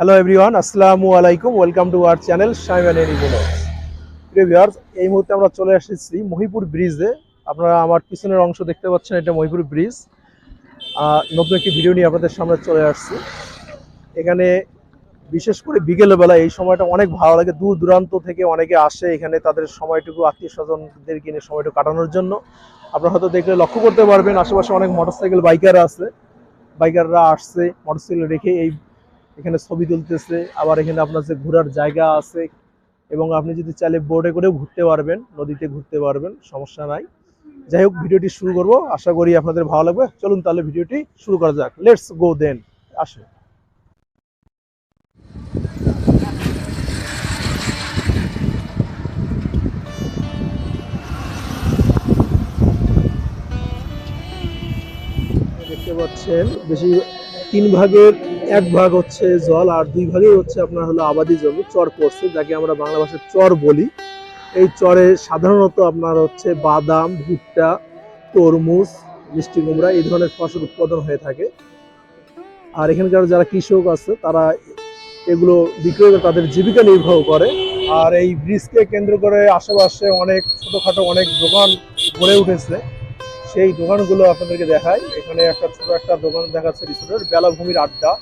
Hello everyone আসসালামু আলাইকুম welcome to our channel এনি প্রিয় ভিউয়ার্স এই মুহূর্তে আমরা চলে এসেছি মহিপুর ব্রিজে। আপনারা আমার পিছনের অংশ দেখতে পাচ্ছেন, এটা মহিপুর ব্রিজ। নতুন একটি ভিডিও নিয়ে আপনাদের সামনে চলে আসছি। এখানে বিশেষ করে বিকেলবেলা এই সময়টা অনেক ভালো লাগে। দূর দূরান্ত থেকে অনেকে আসে এখানে তাদের সময়টুকু, আত্মীয় স্বজনদের কিনে সময়টুকু কাটানোর জন্য। আপনারা হয়তো দেখলে লক্ষ্য করতে পারবেন, আশেপাশে অনেক মোটরসাইকেল বাইকার আছে। বাইকাররা আসছে মোটরসাইকেল রেখে এই এখানে ছবি তুলতেছে, আবার এখানে আপনার যে ঘোরার জায়গা আছে, এবং আপনি যদি চাইলে বোর্ডে করেও ঘুরতে পারবেন, নদীতে ঘুরতে পারবেন, সমস্যা নাই। যাই হোক, ভিডিওটি শুরু করব, আশা করি আপনাদের ভালো লাগবে। চলুন তাহলে ভিডিওটি শুরু করা যাক। লেটস গো দেন আসে দেখতে পাচ্ছেন, বেশি তিন ভাগের এক ভাগ হচ্ছে জল আর দুই ভাগই হচ্ছে আপনার হলো আবাদি জমি, চর পড়ছে, যাকে আমরা বাংলা ভাষায় চর বলি। এই চরে সাধারণত আপনার হচ্ছে বাদাম, ভুট্টা, তরমুজ, মিষ্টি কুমড়া এই ধরনের ফসল উৎপাদন হয়ে থাকে। আর এখানকার যারা কৃষক আছে, তারা এগুলো বিক্রয় করে তাদের জীবিকা নির্বাহ করে। আর এই ব্রিজকে কেন্দ্র করে আশেপাশে অনেক ছোটখাটো অনেক দোকান গড়ে উঠেছে। সেই দোকানগুলো আপনাদেরকে দেখায় এখানে একটা ছোট একটা দোকান দেখাচ্ছে রিসোর্টের, বেলাভূমির আড্ডা।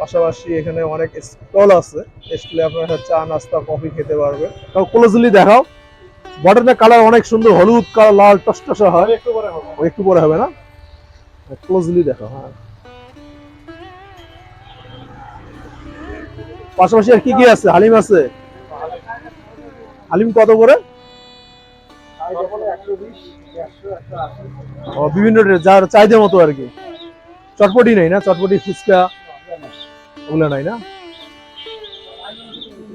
পাশাপাশি এখানে অনেক স্টল আছে। স্টলে আপনারা চা নাস্তা কফি খেতে পারবেন। তাও ক্লোজলি দেখাও। বটনের কালার অনেক সুন্দর হলুদ কালার লাল টসটসা হয়। একটু পরে হবে। একটু পরে হবে না? ক্লোজলি দেখো হ্যাঁ। পাশাপাশি আর কি কি আছে? হালিম আছে? হালিম কত করে? ও বিভিন্ন যার চাহিদা মতো আর কি। চটপটি নেই না? চটপটি ফুচকা। ওগুলো নাই না?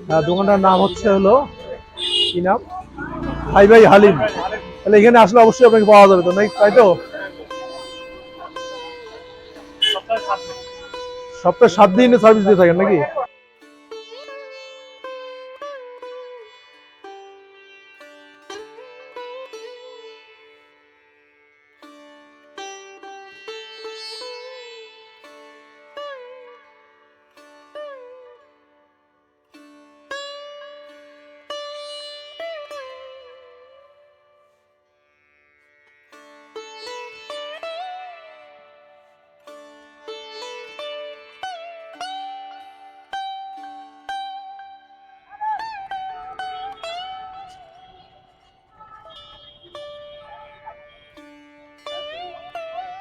হ্যাঁ দোকানটার নাম হচ্ছে হলো, কি নাম? ভাই ভাই হালিম। তাহলে এখানে আসলে অবশ্যই আপনাকে পাওয়া যাবে তো নাকি তাই তো? সপ্তাহে সাত দিন। সার্ভিস দিয়ে থাকেন নাকি?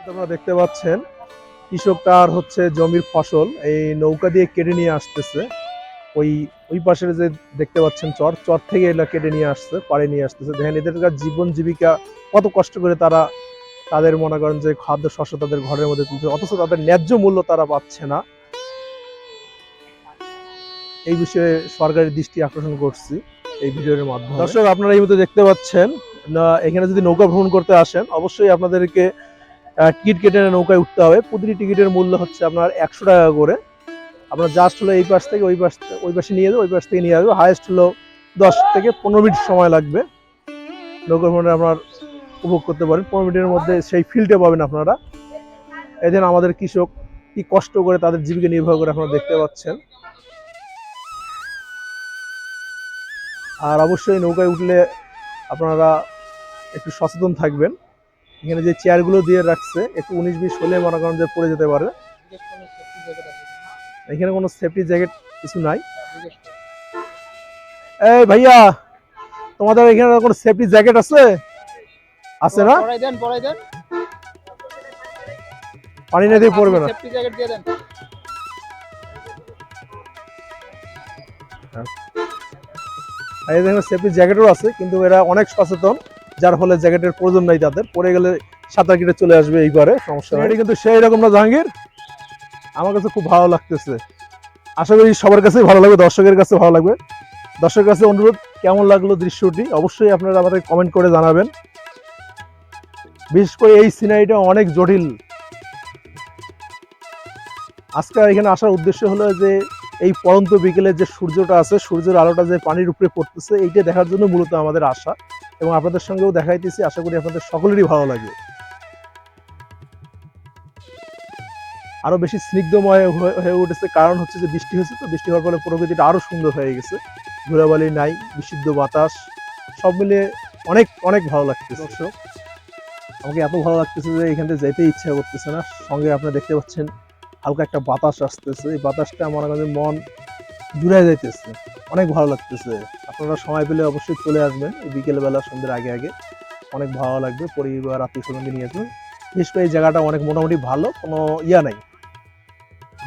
আপনারা দেখতে পাচ্ছেন কৃষক তার হচ্ছে জমির ফসল, এই নৌকা দিয়ে কেটে নিয়ে আসতেছে। ওই ওই পাশের যে দেখতে পাচ্ছেন চর চর থেকে এগুলো কেটে নিয়ে আসছে, পাড়ে নিয়ে আসতেছে। দেখেন এদেরকার জীবন জীবিকা, কত কষ্ট করে তারা, তাদের মনে করেন যে খাদ্য শস্য তাদের ঘরের মধ্যে তুলছে, অথচ তাদের ন্যায্য মূল্য তারা পাচ্ছে না। এই বিষয়ে সরকারের দৃষ্টি আকর্ষণ করছি এই ভিডিওর মাধ্যমে। দর্শক, আপনারা এই মধ্যে দেখতে পাচ্ছেন এখানে যদি নৌকা ভ্রমণ করতে আসেন, অবশ্যই আপনাদেরকে টিকিট কেটে নৌকায় উঠতে হবে। প্রতিটি টিকিটের মূল্য হচ্ছে আপনার একশো টাকা করে। আপনার জাস্ট হলো এই পাশ থেকে ওই পাশ ওই পাশে নিয়ে যাবে, ওই পাশ থেকে নিয়ে যাবে। হায়েস্ট হলো দশ থেকে পনেরো মিনিট সময় লাগবে। নৌকা ভ্রমণে আপনার উপভোগ করতে পারেন। পনেরো মিনিটের মধ্যে সেই ফিল্ডে পাবেন আপনারা। এদিন আমাদের কৃষক কি কষ্ট করে তাদের জীবিকা নির্বাহ করে আপনারা দেখতে পাচ্ছেন। আর অবশ্যই নৌকায় উঠলে আপনারা একটু সচেতন থাকবেন। এখানে যে চেয়ারগুলো দিয়ে রাখছে একটু উনিশ বিশ হলে মনে করেন যে পড়ে যেতে পারে এখানে কোনো সেফটি জ্যাকেট কিছু নাই। এই ভাইয়া তোমাদের এখানে কোনো সেফটি জ্যাকেট আছে? আছে না? পানি না দিয়ে পড়বে না। সেফটি জ্যাকেট দিয়ে দেন। এই দেখেন সেফটি জ্যাকেটও আছে কিন্তু এরা অনেক সচেতন। যার ফলে জ্যাকেটের প্রয়োজন নাই তাদের। পরে গেলে সাঁতার কেটে চলে আসবে এই সমস্যা এটা কিন্তু সেই রকম না জাহাঙ্গীর। আমার কাছে খুব ভালো লাগতেছে। আশা করি সবার কাছেই ভালো লাগবে, দর্শকের কাছে ভালো লাগবে। দর্শকের কাছে অনুরোধ, কেমন লাগল দৃশ্যটি? অবশ্যই আপনারা আমাদের কমেন্ট করে জানাবেন। বিশেষ করে এই সিনারিটা অনেক জটিল। আজকে এখানে আসার উদ্দেশ্য হলো যে, এই পরন্ত বিকেলে যে সূর্যটা আছে, সূর্যের আলোটা যে পানির উপরে পড়তেছে, এইটা দেখার জন্য মূলত আমাদের আশা। এবং আপনাদের সঙ্গেও দেখাইতেছি আশা করি আপনাদের সকলেরই ভালো লাগে আরও বেশি স্নিগ্ধময় হয়ে- উঠেছে কারণ হচ্ছে যে বৃষ্টি হয়েছে তো বৃষ্টি হওয়ার ফলে প্রকৃতিটা আরও সুন্দর হয়ে গেছে। ধুলাবালি নাই বিশুদ্ধ বাতাস সব মিলিয়ে অনেক অনেক ভালো লাগতেছে। দর্শক আমাকে এত ভালো লাগতেছে যে এখান থেকে যেতে ইচ্ছা করতেছে না। সঙ্গে আপনারা দেখতে পাচ্ছেন হালকা একটা বাতাস আসতেছে। এই বাতাসটা আমার মন জুড়ে যাইতেছে। অনেক ভালো লাগতেছে। আপনারা সময় পেলে অবশ্যই চলে আসবেন। বিকেলবেলা সন্ধ্যের আগে আগে। অনেক ভালো লাগবে। পরিবার, আত্মীয় স্বজনকে নিয়ে আসবেন। বিশেষ করে এই জায়গাটা অনেক মোটামুটি ভালো। কোনো ইয়া নাই।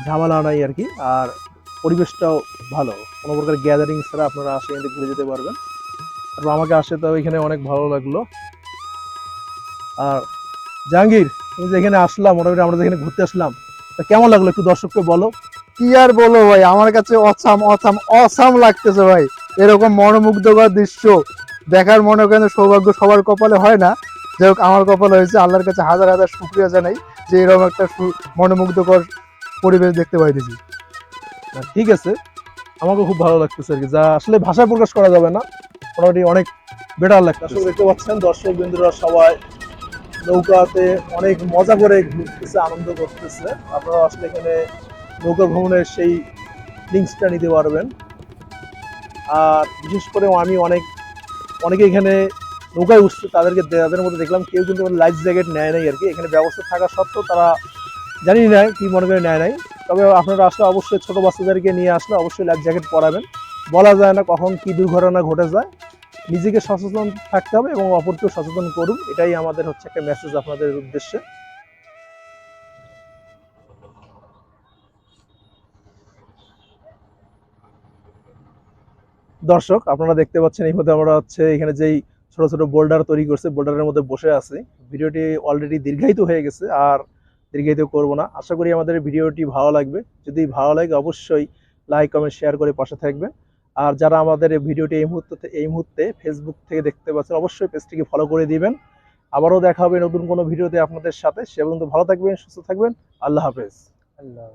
ঝামেলা নাই আর কি। আর পরিবেশটাও ভালো। কোনো প্রকার গ্যাদারিং ছাড়া আপনারা আসে থেকে ঘুরে যেতে পারবেন। তারপর আমাকে আসে তো এখানে অনেক ভালো লাগল। আর জাহাঙ্গীর, তুমি যে এখানে আসলাম, মোটামুটি আমরা যেখানে ঘুরতে আসলাম, তা কেমন লাগল একটু দর্শককে বলো? কি আর বলো ভাই? আমার কাছে অসাম অসাম অসাম লাগতেছে ভাই। এরকম মনোমুগ্ধকর দৃশ্য দেখার মনে করেন সৌভাগ্য সবার কপালে হয় না। যাই হোক, আমার কপালে হয়েছে আল্লাহর কাছে হাজার হাজার শুক্রিয়া জানাই যে এরকম একটা মনোমুগ্ধকর পরিবেশ দেখতে পাইতেছি। ঠিক আছে। আমাকে খুব ভালো লাগতেছে আর কি। যা আসলে ভাষায় প্রকাশ করা যাবে না। মোটামুটি অনেক বেটার লাগছে। আসলে দেখতে পাচ্ছেন, দর্শক বিন্দুরা সবাই নৌকাতে অনেক মজা করে ঘুরতেছে, আনন্দ করতেছে। আপনারা আসলে এখানে নৌকা ভ্রমণের সেই লিঙ্কসটা নিতে পারবেন। আর বিশেষ করে আমি অনেক, অনেকে এখানে নৌকায় উঠছে, তাদেরকে তাদের মধ্যে দেখলাম কেউ কিন্তু লাইফ জ্যাকেট নেয় নাই আর কি এখানে ব্যবস্থা থাকা সত্ত্বেও তারা জানি না কি মনে করে নেয় নাই। তবে আপনারা আসলে অবশ্যই ছোটো বাচ্চাদেরকে নিয়ে আসলে অবশ্যই লাইফ জ্যাকেট পরাবেন। বলা যায় না কখন কি দুর্ঘটনা ঘটে যায়। নিজেকে সচেতন থাকতে হবে এবং অপরকেও সচেতন করুন। এটাই আমাদের হচ্ছে একটা মেসেজ আপনাদের উদ্দেশ্যে। দর্শক, আপনারা দেখতে পাচ্ছেন এই মধ্যে আমরা হচ্ছে এখানে যেই ছোট ছোট বোল্ডার তৈরি করছে, বোল্ডারের মধ্যে বসে আছি। ভিডিওটি অলরেডি দীর্ঘায়িত হয়ে গেছে, আর দীর্ঘায়িত করব না। আশা করি আমাদের ভিডিওটি ভালো লাগবে। যদি ভালো লাগে অবশ্যই লাইক কমেন্ট শেয়ার করে পাশে থাকবেন। আর যারা আমাদের ভিডিওটি এই মুহূর্তে এই মুহূর্তে ফেসবুক থেকে দেখতে পাচ্ছেন, অবশ্যই পেজটিকে ফলো করে দিবেন। আবারও দেখা হবে নতুন কোনো ভিডিওতে আপনাদের সাথে। সে পর্যন্ত ভালো থাকবেন, সুস্থ থাকবেন। আল্লাহ হাফেজ। আল্লাহ